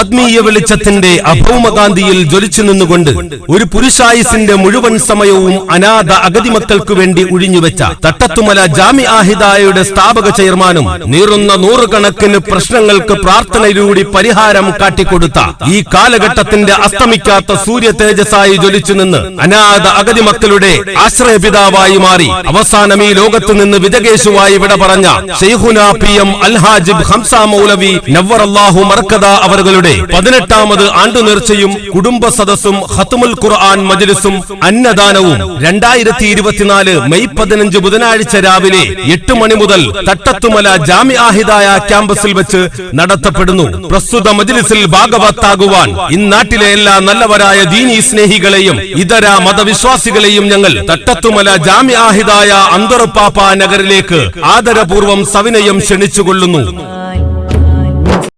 ആത്മീയ വെളിച്ചത്തിന്റെ അഭൗമകാന്തിയിൽ ജ്വലിച്ചു നിന്നുകൊണ്ട് ഒരു പുരുഷായുസിന്റെ മുഴുവൻ സമയവും അനാഥ അഗതിമക്കൾക്കു വേണ്ടി ഒഴിഞ്ഞുവെച്ച തട്ടത്തുമല ജാമി ആഹിദായയുടെ സ്ഥാപക ചെയർമാനും നീറുന്ന നൂറുകണക്കിന് പ്രശ്നങ്ങൾക്ക് പ്രാർത്ഥനയിലൂടെ പരിഹാരം കാട്ടിക്കൊടുത്ത ഈ കാലഘട്ടത്തിന്റെ അസ്തമിക്കാത്ത സൂര്യ തേജസ്സായി ജ്വലിച്ചു നിന്ന് അനാഥ അഗതിമക്കളുടെ ആശ്രയപിതാവായി മാറി അവസാനം ഈ ലോകത്ത് നിന്ന് വിജകേശുവായി വിട പറഞ്ഞ ഷെയ്ഹുന പി എം അൽഹാജിബ് ഹംസ മൗലവി നവ്വറല്ലാഹു മർക്കദ അവരുടെ പതിനെട്ടാമത് ആണ്ടു നേർച്ചയും കുടുംബ സദസ്സും ഹത്തുമുൽ ഖുർആൻ മജലിസും അന്നദാനവും രണ്ടായിരത്തി ഇരുപത്തിനാല് മെയ് പതിനഞ്ച് ബുധനാഴ്ച രാവിലെ എട്ട് മണി മുതൽ തട്ടത്തുമല ജാമ്യാഹിതായ ക്യാമ്പസിൽ വെച്ച് നടത്തപ്പെടുന്നു. പ്രസ്തുത മജലിസിൽ ഭാഗവത്താകുവാൻ ഇന്നാട്ടിലെ എല്ലാ നല്ലവരായ ദീനി സ്നേഹികളെയും ഇതര മതവിശ്വാസികളെയും ഞങ്ങൾ തട്ടത്തുമല ജാമ്യാഹിതായ അന്തറുപ്പാപ്പ നഗറിലേക്ക് ആദരപൂർവം സവിനയം ക്ഷണിച്ചുകൊള്ളുന്നു.